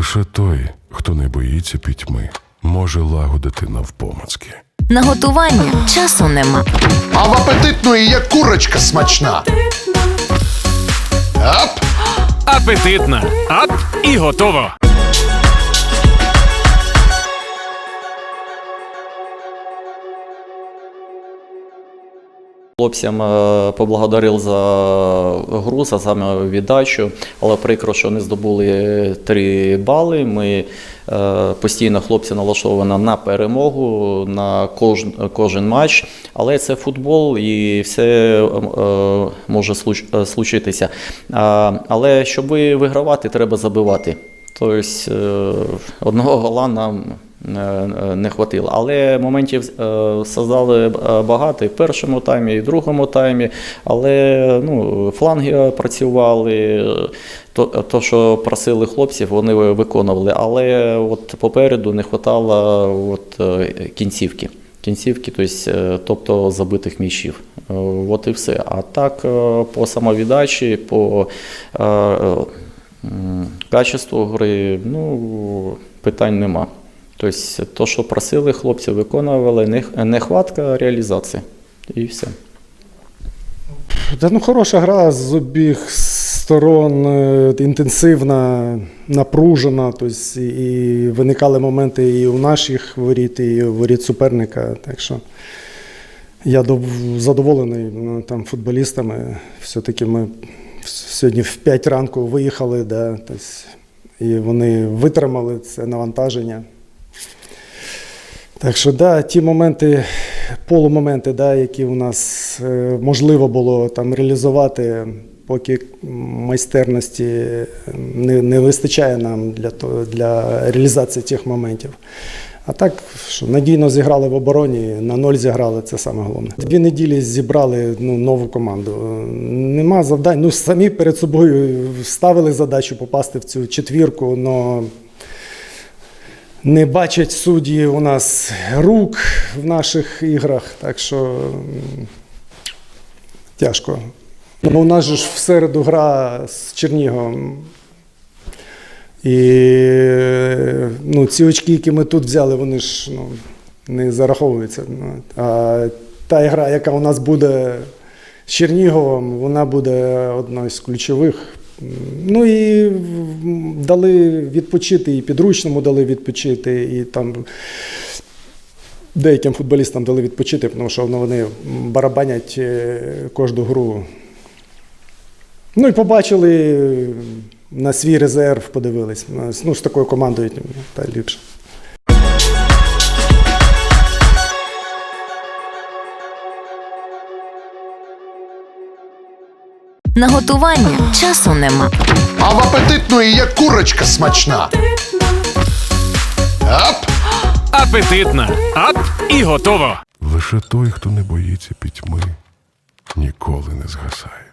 Лише той, хто не боїться пітьми, може лагодити навпомацки. На готування часу нема. А в апетитної є курочка смачна. Ап! Апетитна. Ап і готово. Хлопцям е, поблагодарив за гру, за саме віддачу, але прикро, що не здобули три бали. Ми е, постійно хлопці налаштовані на перемогу, на кожен, кожен матч. Але це футбол і все е, може случитися. Але щоб вигравати, треба забивати. Тобто одного гола нам не хватило. Але моментів е, создали е, багато і в першому таймі, і в другому таймі. Але ну, фланги працювали. То, то, що просили хлопців, вони виконували. Але от попереду не вистачало от, е, кінцівки. Кінцівки, тобто, е, тобто забитих м'ячів. Е, От і все. А так, е, по самовіддачі, по е, е, М, гри, ну, питань нема. Тобто, то, що просили хлопці, виконували, не- нехватка реалізації. І все. Та ну хороша гра з обіх сторон, е, інтенсивна, напружена. Тобто, і виникали моменти і у наших воріт, і у воріт суперника. Так що я задоволений ну, там, футболістами. Все-таки ми сьогодні в 5 ранку виїхали, да, тобто, і вони витримали це навантаження. Так що, да, ті моменти, полумоменти, да, які у нас е, можливо було там реалізувати, поки майстерності не, не вистачає нам для, для реалізації тих моментів. А так, що надійно зіграли в обороні, на ноль зіграли, це саме головне. Дві неділі зібрали ну, нову команду. Нема завдань. Ну, самі перед собою ставили задачу попасти в цю четвірку, але не бачать судді у нас рук в наших іграх, так що тяжко. Ну, у нас ж в середу гра з Черніговом. І ну, ці очки, які ми тут взяли, вони ж ну, не зараховуються. Ну, А та гра, яка у нас буде з Черніговом, вона буде одною з ключових. Ну і дали відпочити, і підручному дали відпочити, і там деяким футболістам дали відпочити, тому що вони барабанять е, кожну гру. Ну і побачили на свій резерв, подивились. Ну, з такою командою та ліпше. На готування часу нема. А в апетитної є курочка смачна. Ап! Апетитна. Ап і готово. Лише той, хто не боїться пітьми, ніколи не згасає.